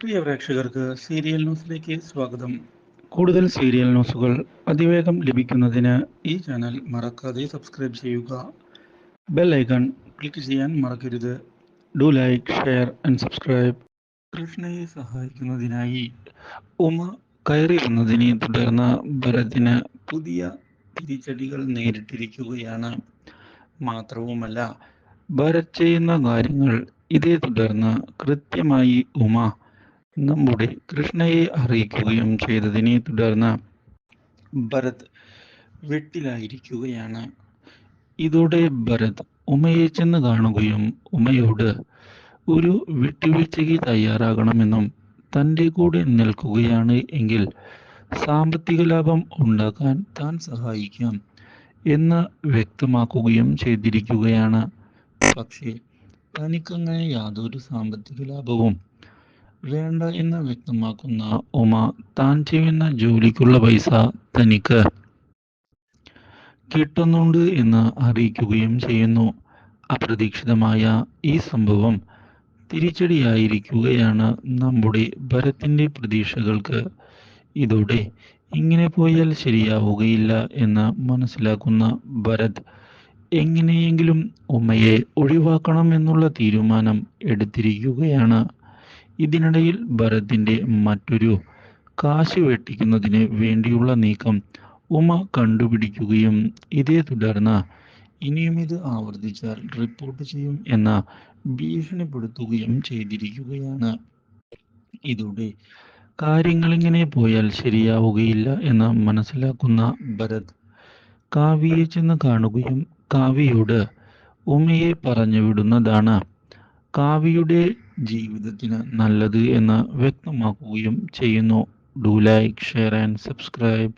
പ്രിയ പ്രേക്ഷകർക്ക് സീരിയൽ ന്യൂസിലേക്ക് സ്വാഗതം. കൂടുതൽ സീരിയൽ ന്യൂസുകൾ അതിവേഗം ലഭിക്കുന്നതിന് ഈ ചാനൽ മറക്കാതെ സബ്സ്ക്രൈബ് ചെയ്യുക. ബെൽ ഐക്കൺ ക്ലിക്ക് ചെയ്യാൻ മറക്കരുത്. Do like share and subscribe. കൃഷ്ണയെ സഹായിക്കുന്നതിനായി ഉമ കയറി വന്നതിനെ തുടർന്ന് ഭരതിന് പുതിയ തിരിച്ചടികൾ നേരിട്ടിരിക്കുകയാണ്. മാത്രവുമല്ല ഭരത് ചെയ്യുന്ന കാര്യങ്ങൾ ഇതേ തുടർന്ന് കൃത്യമായി ഉമ നമ്മുടെ കൃഷ്ണയെ അറിയിക്കുകയും ചെയ്തതിനെ തുടർന്ന് ഭരത് വെട്ടിലായിരിക്കുകയാണ്. ഇതോടെ ഭരത് ഉമയെ ചെന്ന് കാണുകയും ഉമയോട് ഒരു വിട്ടുവീഴ്ചയ്ക്ക് തയ്യാറാകണമെന്നും തന്റെ കൂടെ നിൽക്കുകയാണ് എങ്കിൽ സാമ്പത്തിക ലാഭം ഉണ്ടാക്കാൻ താൻ സഹായിക്കാം എന്ന് വ്യക്തമാക്കുകയും ചെയ്തിരിക്കുകയാണ്. പക്ഷേ തനിക്കങ്ങനെ യാതൊരു സാമ്പത്തിക ലാഭവും വേണ്ട എന്ന് വ്യക്തമാക്കുന്ന ഉമ താൻ ചെയ്യുന്ന ജോലിക്കുള്ള പൈസ തനിക്ക് കിട്ടുന്നുണ്ട് എന്ന് അറിയിക്കുകയും ചെയ്യുന്നു. അപ്രതീക്ഷിതമായ ഈ സംഭവം തിരിച്ചടിയായിരിക്കുകയാണ് നമ്മുടെ ഭരത്തിന്റെ പ്രതീക്ഷകൾക്ക്. ഇതോടെ ഇങ്ങനെ പോയാൽ ശരിയാവുകയില്ല എന്ന് മനസ്സിലാക്കുന്ന ഭരത് എങ്ങനെയെങ്കിലും ഉമ്മയെ ഒഴിവാക്കണം എന്നുള്ള തീരുമാനം എടുത്തിരിക്കുകയാണ്. ഇതിനിടയിൽ ഭരതിന്റെ മറ്റൊരു കാശ് വെട്ടിക്കുന്നതിന് വേണ്ടിയുള്ള നീക്കം ഉമ കണ്ടുപിടിക്കുകയും ഇതേ തുടർന്ന് ഇനിയും ഇത് ആവർത്തിച്ചാൽ റിപ്പോർട്ട് ചെയ്യും എന്ന ഭീഷണിപ്പെടുത്തുകയും ചെയ്തിരിക്കുകയാണ്. ഇതോടെ കാര്യങ്ങളിങ്ങനെ പോയാൽ ശരിയാവുകയില്ല എന്ന് മനസ്സിലാക്കുന്ന ഭരത് കാവ്യയെ ചെന്ന് കാണുകയും കാവ്യയോട് ഉമയെ പറഞ്ഞു വിടുന്നതാണ്. കാവ്യയുടെ ജീവിതത്തിന് നല്ലത് എന്ന് വ്യക്തമാക്കുകയും ചെയ്യുന്നു. Do like share and subscribe